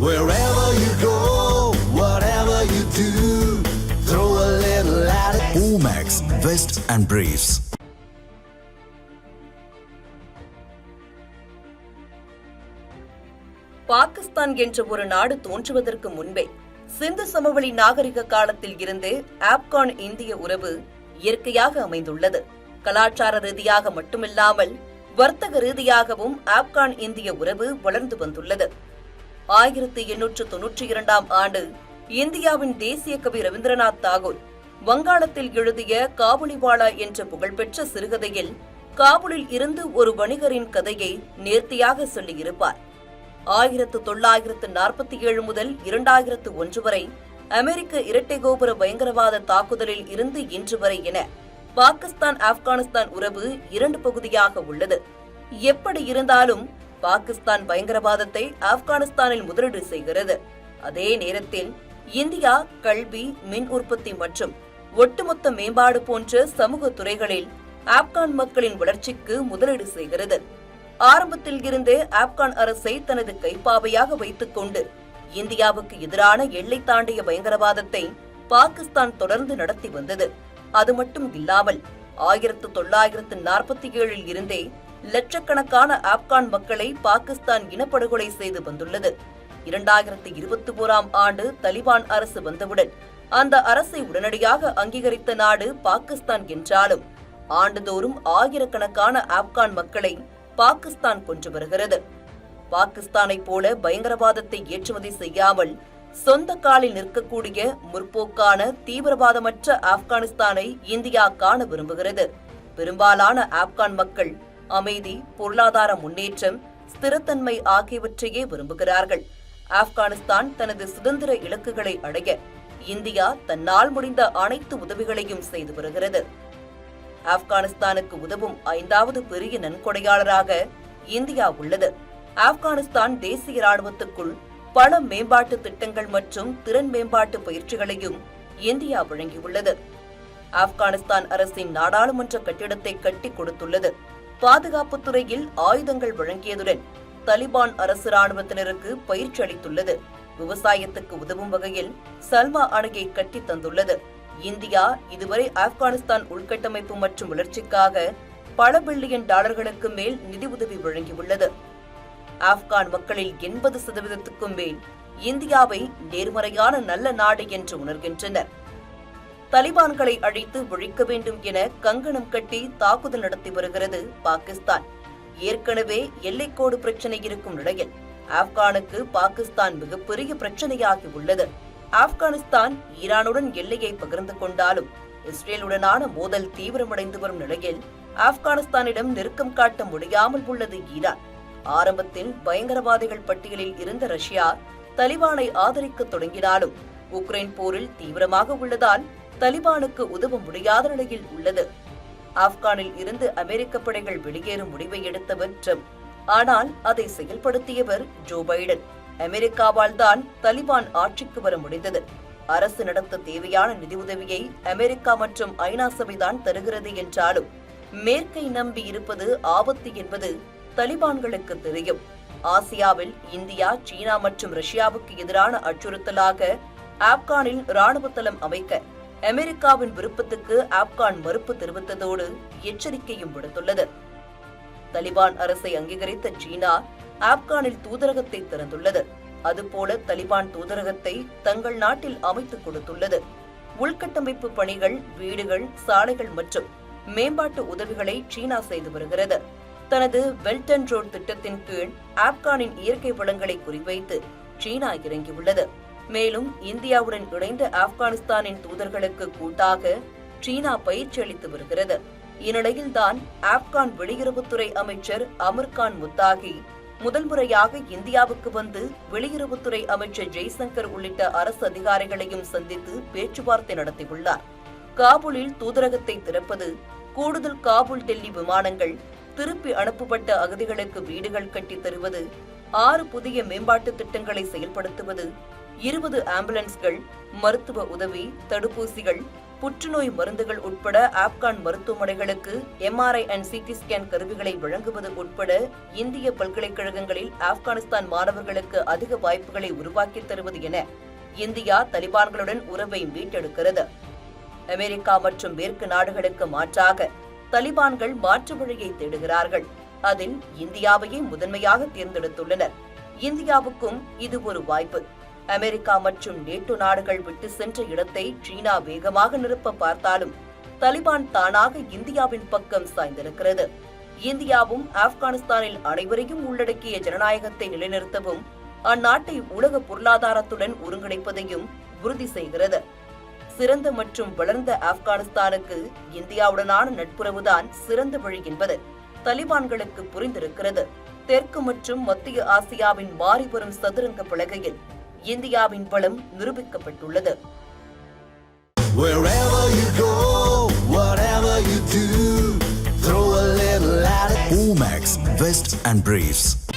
Wherever you go, whatever you do, throw a little at it. Omax, Vest and Briefs. Pakistan என்ற ஒரு நாடு தோன்றுவதற்கு முன்பே சிந்து சமவெளி நாகரிக காலத்தில் இருந்து ஆப்கான் இந்திய உறவு இயற்கையாக அமைந்துள்ளது கலாச்சார ரீதியாக மட்டுமில்லாமல் வர்த்தக ரீதியாகவும் ஆப்கான் இந்திய உறவு வளர்ந்து வந்துள்ளது ஆயிரத்தி எண்ணூற்று தொன்னூற்றி இரண்டாம் ஆண்டு இந்தியாவின் தேசிய கவி ரவீந்திரநாத் தாகூர் வங்காளத்தில் எழுதிய காபுலிவாலா என்ற புகழ்பெற்ற சிறுகதையில் காபுலில் இருந்து ஒரு வணிகரின் கதையை நேர்த்தியாக சொல்லியிருப்பார். ஆயிரத்து தொள்ளாயிரத்து நாற்பத்தி ஏழு முதல் இரண்டாயிரத்து ஒன்று வரை அமெரிக்க இரட்டை கோபுர பயங்கரவாத தாக்குதலில் இருந்து இன்று வரை என பாகிஸ்தான் ஆப்கானிஸ்தான் உறவு இரண்டு பகுதியாக உள்ளது. எப்படி இருந்தாலும் பாகிஸ்தான் பயங்கரவாதத்தை ஆப்கானிஸ்தானில் முதலீடு செய்கிறது. அதே நேரத்தில் இந்தியா கல்வி மின் உற்பத்தி மற்றும் ஒட்டுமொத்த மேம்பாடு போன்ற சமூக துறைகளில் ஆப்கான் மக்களின் வளர்ச்சிக்கு முதலீடு செய்கிறது. ஆரம்பத்தில் இருந்தே ஆப்கான் அரசை தனது கைப்பாவையாக வைத்துக் கொண்டு இந்தியாவுக்கு எதிரான எல்லை தாண்டிய பயங்கரவாதத்தை பாகிஸ்தான் தொடர்ந்து நடத்தி வந்தது. அது மட்டும் இல்லாமல் ஆயிரத்து தொள்ளாயிரத்து நாற்பத்தி ஏழில் இருந்தே லட்சக்கணக்கான ஆப்கான் மக்களை பாகிஸ்தான் இனப்படுகொலை செய்து வந்துள்ளது. இரண்டாயிரத்து இருபத்தி ஓராம் ஆண்டு தலிபான் அரசு வந்தவுடன் அந்த அரசை உடனடியாக அங்கீகரித்த நாடு பாகிஸ்தான் என்றாலும் ஆண்டுதோறும் ஆயிரக்கணக்கான ஆப்கான் மக்களை பாகிஸ்தான் கொன்று வருகிறது. பாகிஸ்தானைப் போல பயங்கரவாதத்தை ஏற்றுமதி செய்யாமல் சொந்த காலில் நிற்கக்கூடிய முற்போக்கான தீவிரவாதமற்ற ஆப்கானிஸ்தானை இந்தியா காண விரும்புகிறது. பெரும்பாலான ஆப்கான் மக்கள் அமைதி பொருளாதார முன்னேற்றம் ஸ்திரத்தன்மை ஆகியவற்றையே விரும்புகிறார்கள். ஆப்கானிஸ்தான் தனது சுதந்திர இலக்குகளை அடைய இந்தியா தன்னால் முடிந்த அனைத்து உதவிகளையும் செய்து வருகிறது. ஆப்கானிஸ்தானுக்கு உதவும் ஐந்தாவது பெரிய நன்கொடையாளராக இந்தியா உள்ளது. ஆப்கானிஸ்தான் தேசிய ராணுவத்துக்குள் பல மேம்பாட்டு திட்டங்கள் மற்றும் திறன் மேம்பாட்டு பயிற்சிகளையும் இந்தியா வழங்கியுள்ளது. ஆப்கானிஸ்தான் அரசின் நாடாளுமன்ற கட்டிடத்தை கட்டி கொடுத்துள்ளது. பாதுகாப்புத் துறையில் ஆயுதங்கள் வழங்கியதுடன் தலிபான் அரசு ராணுவத்தினருக்கு பயிற்சி அளித்துள்ளது. விவசாயத்துக்கு உதவும் வகையில் சல்மா அணையை கட்டித் தந்துள்ளது. இந்தியா இதுவரை ஆப்கானிஸ்தான் உள்கட்டமைப்பு மற்றும் வளர்ச்சிக்காக பல பில்லியன் டாலர்களுக்கு மேல் நிதி உதவி வழங்கியுள்ளது. ஆப்கான் மக்களில் எண்பது சதவீதத்துக்கும் மேல் இந்தியாவை நேர்மறையான நல்ல நாடு என்று உணர்கின்றனர். தலிபான்களை அழித்து ஒழிக்க வேண்டும் என கங்கணம் கட்டி தாக்குதல் நடத்தி வருகிறது பாகிஸ்தான். ஏற்கனவே எல்லைக்கோடு பிரச்சனை இருக்கும் நிலையில் ஆப்கானுக்கு பாகிஸ்தான் மிகப்பெரிய பிரச்சனையாகி உள்ளது. ஆப்கானிஸ்தான் ஈரானுடன் எல்லையை பகிர்ந்து கொண்டாலும் இஸ்ரேலுடனான மோதல் தீவிரமடைந்து வரும் நிலையில் ஆப்கானிஸ்தானிடம் நெருக்கம் காட்ட முடியாமல் உள்ளது ஈரான். ஆரம்பத்தில் பயங்கரவாதிகள் பட்டியலில் இருந்த ரஷ்யா தலிபானை ஆதரிக்க தொடங்கினாலும் உக்ரைன் போரில் தீவிரமாக உள்ளதால் தலிபானுக்கு உதவ முடியாத நிலையில் உள்ளது. ஆப்கானில் இருந்து அமெரிக்க படைகள் வெளியேறும் முடிவை எடுத்தவர் ட்ரம்ப். ஆனால் அதை செயல்படுத்தியவர் ஜோ பைடன். அமெரிக்காவால் தான் தலிபான் ஆட்சிக்கு வர முடிந்தது. அரசு நடத்த தேவையான நிதியுதவியை அமெரிக்கா மற்றும் ஐநா சபைதான் தருகிறது என்றாலும் மேற்கை நம்பி இருப்பது ஆபத்து என்பது தலிபான்களுக்கு தெரியும். ஆசியாவில் இந்தியா சீனா மற்றும் ரஷ்யாவுக்கு எதிரான அச்சுறுத்தலாக ஆப்கானில் ராணுவ தளம் அமைக்க அமெரிக்காவின் விருப்பத்துக்கு ஆப்கான் மறுப்பு தெரிவித்ததோடு எச்சரிக்கையும் விடுத்துள்ளது. தலிபான் அரசை அங்கீகரித்த சீனா ஆப்கானில் தூதரகத்தை திறந்துள்ளது. அதுபோல தலிபான் தூதரகத்தை தங்கள் நாட்டில் அமைத்துக் கொடுத்துள்ளது. உள்கட்டமைப்பு பணிகள் வீடுகள் சாலைகள் மற்றும் மேம்பாட்டு உதவிகளை சீனா செய்து வருகிறது. தனது வெல்டன் ரோட் திட்டத்தின் கீழ் ஆப்கானின் இயற்கை வளங்களை குறிவைத்து சீனா இறங்கியுள்ளது. மேலும் இந்தியாவுடன் இணைந்து ஆப்கானிஸ்தானின் தூதர்களுக்கு கூட்டாக சீனா பயிற்சி அளித்து வருகிறது. இந்நிலையில்தான் ஆப்கான் வெளியுறவுத்துறை அமைச்சர் அமர்கான் முத்தாகி முதல் முறையாக இந்தியாவுக்கு வந்து வெளியுறவுத்துறை அமைச்சர் ஜெய்சங்கர் உள்ளிட்ட அரசு அதிகாரிகளையும் சந்தித்து பேச்சுவார்த்தை நடத்தியுள்ளார். காபூலில் தூதரகத்தை திறப்பது கூடுதல் காபூல் டெல்லி விமானங்கள் திருப்பி அனுப்பப்பட்ட அகதிகளுக்கு வீடுகள் கட்டித் தருவது ஆறு புதிய மேம்பாட்டு திட்டங்களை செயல்படுத்துவது இருபது ஆம்புலன்ஸ்கள் மருத்துவ உதவி தடுப்பூசிகள் புற்றுநோய் மருந்துகள் உட்பட ஆப்கான் மருத்துவமனைகளுக்கு எம்ஆர்ஐ அண்ட் சிடி ஸ்கேன் கருவிகளை வழங்குவது உட்பட இந்திய பல்கலைக்கழகங்களில் ஆப்கானிஸ்தான் மாணவர்களுக்கு அதிக வாய்ப்புகளை உருவாக்கித் தருவது என இந்தியா தலிபான்களுடன் உறவை மீட்டெடுக்கிறது. அமெரிக்கா மற்றும் மேற்கு நாடுகளுக்கு மாற்றாக தலிபான்கள் மாற்று வழியை தேடுகிறார்கள். அதில் இந்தியாவையே முதன்மையாக தேர்ந்தெடுத்துள்ளனர். இந்தியாவுக்கும் இது ஒரு வாய்ப்பு. அமெரிக்கா மற்றும் நேட்டோ நாடுகள் விட்டு சென்ற இடத்தை சீனா வேகமாக நிரப்ப பார்த்தாலும் தலிபான் தானாக இந்தியாவின் பக்கம் சாய்ந்திருக்கிறது. இந்தியாவும் ஆப்கானிஸ்தானில் அனைவரையும் உள்ளடக்கிய ஜனநாயகத்தை நிலைநிறுத்தவும் அந்நாட்டை உலக பொருளாதாரத்துடன் ஒருங்கிணைப்பதையும் உறுதி செய்கிறது. சிறந்த மற்றும் வளர்ந்த ஆப்கானிஸ்தானுக்கு இந்தியாவுடனான நட்புறவுதான் சிறந்த வழி என்பது தலிபான்களுக்கு புரிந்திருக்கிறது. தெற்கு மற்றும் மத்திய ஆசியாவின் மாறிவரும் சதுரங்க பலகையில் இந்தியாவின் பலம் நிரூபிக்கப்பட்டுள்ளது. Omax, Vest and Briefs.